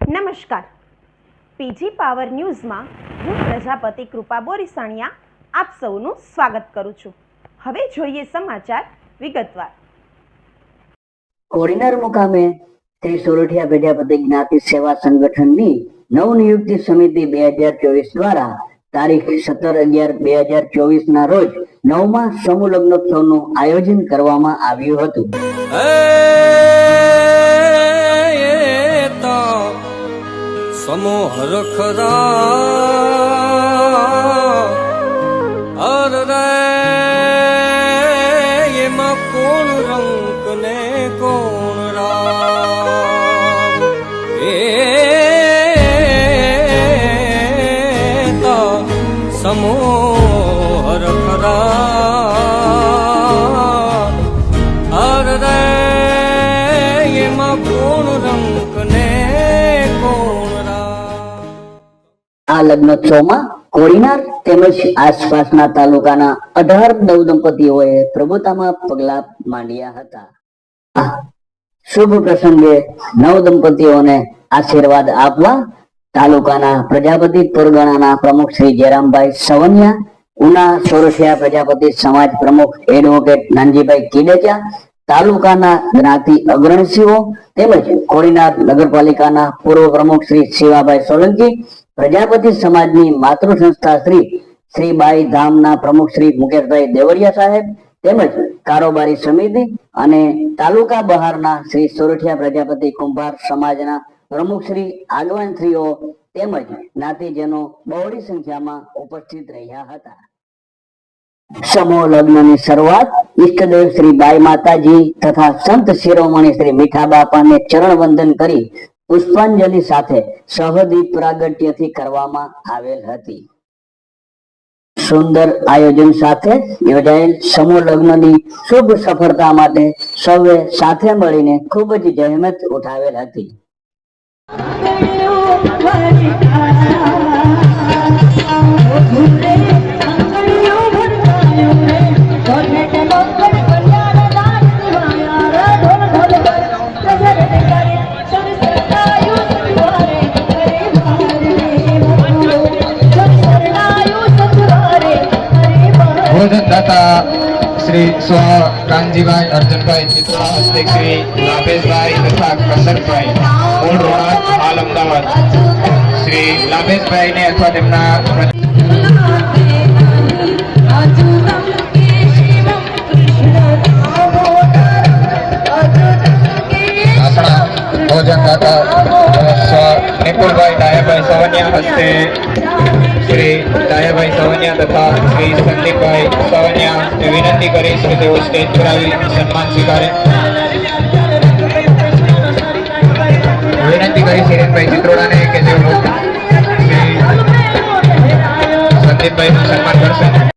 નમસ્કાર. PG power ન્યૂઝમાં હું પ્રજાપતિ કૃપા બોરીસાણિયા આપ સૌનું સ્વાગત કરું છું. હવે જોઈએ સમાચાર વિગતવાર. કોડીનાર મુકામે શ્રી સોરઠિયા પ્રજાપતિ જ્ઞાતિ સેવા સંગઠનની નવનિયુક્તિ સમિતિ બે હજાર ચોવીસ દ્વારા તારીખ સત્તર અગિયાર બે હજાર ચોવીસ ના રોજ નવમા સમૂહ લગ્નોત્સવનું આયોજન કરવામાં આવ્યું હતું. એ તો સમોહર ખરા અર રે, એમાં કોણ રંક ને કોણ રામ? એ તો આ લગ્નોત્સવમાં કોડીનાર તેમજ આસપાસના તાલુકાના અઢાર નવ દંપતીઓએ પ્રભુતામાં પગલા માંડ્યા હતા. શુભ પ્રસંગે નવ દંપતીઓને આશીર્વાદ આપવા તાલુકાના પ્રજાપતિ પરગણાના પ્રમુખ શ્રી જયરામભાઈ સવનિયા, ઉના સોરસિયા પ્રજાપતિ સમાજ પ્રમુખ એડવોકેટ નાનજીભાઈ કિડેચા, તાલુકાના જ્ઞાતિ અગ્રણીઓ તેમજ કોડીનાર નગરપાલિકાના પૂર્વ પ્રમુખ શ્રી શિવાભાઈ સોલંકી પ્રજાપતિ સમાજની માતૃ સંસ્થા શ્રી શ્રી બાઈ ધામના પ્રમુખ શ્રી મુકેશભાઈ દેવરિયા સાહેબ તેમજ કારોબારી સમિતિ અને તાલુકા બહારના શ્રી સોરઠિયા પ્રજાપતિ કુંભાર સમાજના પ્રમુખ શ્રી આગવાનશ્રીઓ તેમજ જ્ઞાતિજનો બહોળી સંખ્યામાં ઉપસ્થિત રહ્યા હતા. સમૂહ લગ્નની શરૂઆત ઈષ્ટદેવ શ્રી બાઈ માતાજી તથા સંત શિરોમણી શ્રી મીઠા બાપાને ચરણ વંદન કરી પુષ્પાંજલિ સાથે સહદીપ પ્રાગટ્યથી કરવામાં આવેલ હતી. સુંદર આયોજન સાથે યોજાયેલ સમૂહ લગ્નની શુભ સફળતા માટે સૌએ સાથે મળીને ખૂબ જ જહેમત ઉઠાવેલ હતી. ભોજન દાતા શ્રી સ્વ કાનજીભાઈ, અર્જુનભાઈ ચિત્રા હસ્તે શ્રી લાભેશભાઈ તથા કંદરભાઈ, મૂળ રોણાત હાલ અમદાવાદ. શ્રી લાભેશભાઈને અથવા તેમના ભોજન દાતા નિપુલભાઈ ડાયાભાઈ સવનિયા હસ્તે શ્રી ડાયાભાઈ સવનિયા તથા શ્રી સંદીપભાઈ સવનિયા એ વિનંતી કરી છે તેઓ સ્ટેજ પર આવી સન્માન સ્વીકારે. વિનંતી કરી હિરેનભાઈ ચિત્રોડાને કે જેઓ શ્રી સંદીપભાઈનું સન્માન કરશે.